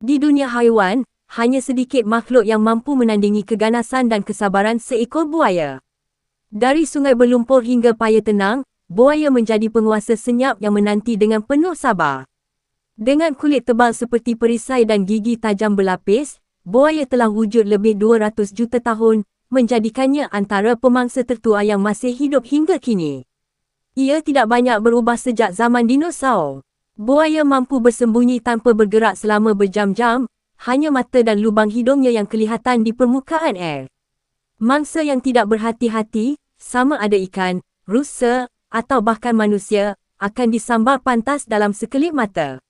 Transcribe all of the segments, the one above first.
Di dunia haiwan, hanya sedikit makhluk yang mampu menandingi keganasan dan kesabaran seekor buaya. Dari sungai berlumpur hingga paya tenang, buaya menjadi penguasa senyap yang menanti dengan penuh sabar. Dengan kulit tebal seperti perisai dan gigi tajam berlapis, buaya telah wujud lebih 200 juta tahun, menjadikannya antara pemangsa tertua yang masih hidup hingga kini. Ia tidak banyak berubah sejak zaman dinosaur. Buaya mampu bersembunyi tanpa bergerak selama berjam-jam, hanya mata dan lubang hidungnya yang kelihatan di permukaan air. Mangsa yang tidak berhati-hati, sama ada ikan, rusa, atau bahkan manusia, akan disambar pantas dalam sekelip mata.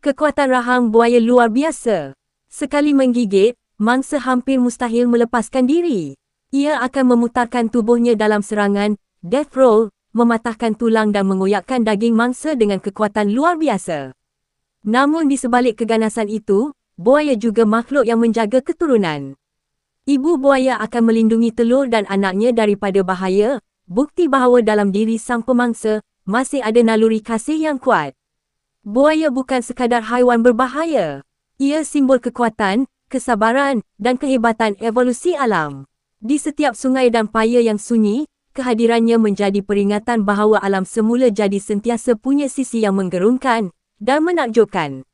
Kekuatan rahang buaya luar biasa. Sekali menggigit, mangsa hampir mustahil melepaskan diri. Ia akan memutarkan tubuhnya dalam serangan, death roll, mematahkan tulang dan mengoyakkan daging mangsa dengan kekuatan luar biasa. Namun di sebalik keganasan itu, buaya juga makhluk yang menjaga keturunan. Ibu buaya akan melindungi telur dan anaknya daripada bahaya, bukti bahawa dalam diri sang pemangsa, masih ada naluri kasih yang kuat. Buaya bukan sekadar haiwan berbahaya. Ia simbol kekuatan, kesabaran dan kehebatan evolusi alam. Di setiap sungai dan paya yang sunyi, kehadirannya menjadi peringatan bahawa alam semula jadi sentiasa punya sisi yang menggerunkan dan menakjubkan.